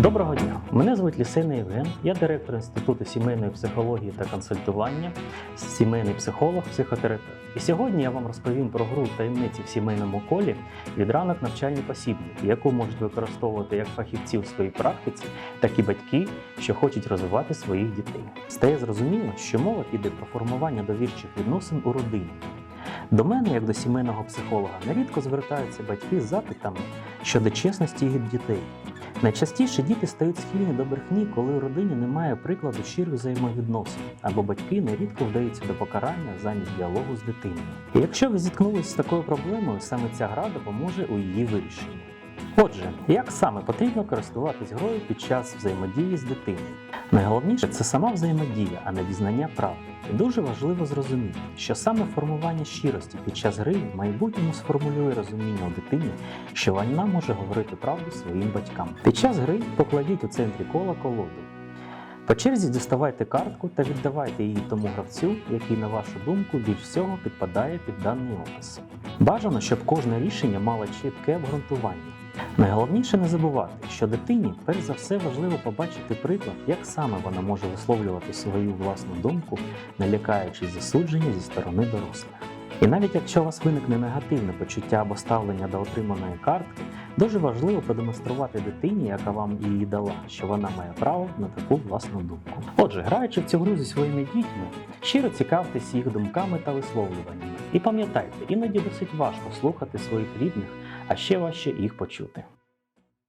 Доброго дня! Мене звуть Лісейний Євген, я директор Інституту сімейної психології та консультування, сімейний психолог, психотерапевт. І сьогодні я вам розповім про гру таємниці в сімейному колі від ранок навчальні посібники, яку можуть використовувати як фахівці у своїй практиці, так і батьки, що хочуть розвивати своїх дітей. Стає зрозуміло, що мова піде про формування довірчих відносин у родині. До мене, як до сімейного психолога, нерідко звертаються батьки з запитами щодо чесності їх дітей. Найчастіше діти стають схильні до брехні, коли у родині немає прикладу щирих взаємовідносин, або батьки нерідко вдаються до покарання замість діалогу з дитиною. І якщо ви зіткнулися з такою проблемою, саме ця гра допоможе у її вирішенні. Отже, як саме потрібно користуватись грою під час взаємодії з дитиною? Найголовніше це сама взаємодія, а не дізнання правди. Дуже важливо зрозуміти, що саме формування щирості під час гри в майбутньому сформулює розуміння у дитині, що вона може говорити правду своїм батькам. Під час гри покладіть у центрі кола колоду. По черзі діставайте картку та віддавайте її тому гравцю, який, на вашу думку, більш всього підпадає під даний опис. Бажано, щоб кожне рішення мало чітке обґрунтування. Найголовніше не забувати, що дитині перш за все важливо побачити приклад, як саме вона може висловлювати свою власну думку, не лякаючись засудження зі сторони дорослих. І навіть якщо у вас виникне негативне почуття або ставлення до отриманої картки, дуже важливо продемонструвати дитині, яка вам її дала, що вона має право на таку власну думку. Отже, граючи в цю гру зі своїми дітьми, щиро цікавтесь їх думками та висловлюваннями. І пам'ятайте, іноді досить важко слухати своїх рідних, а ще важче їх почути.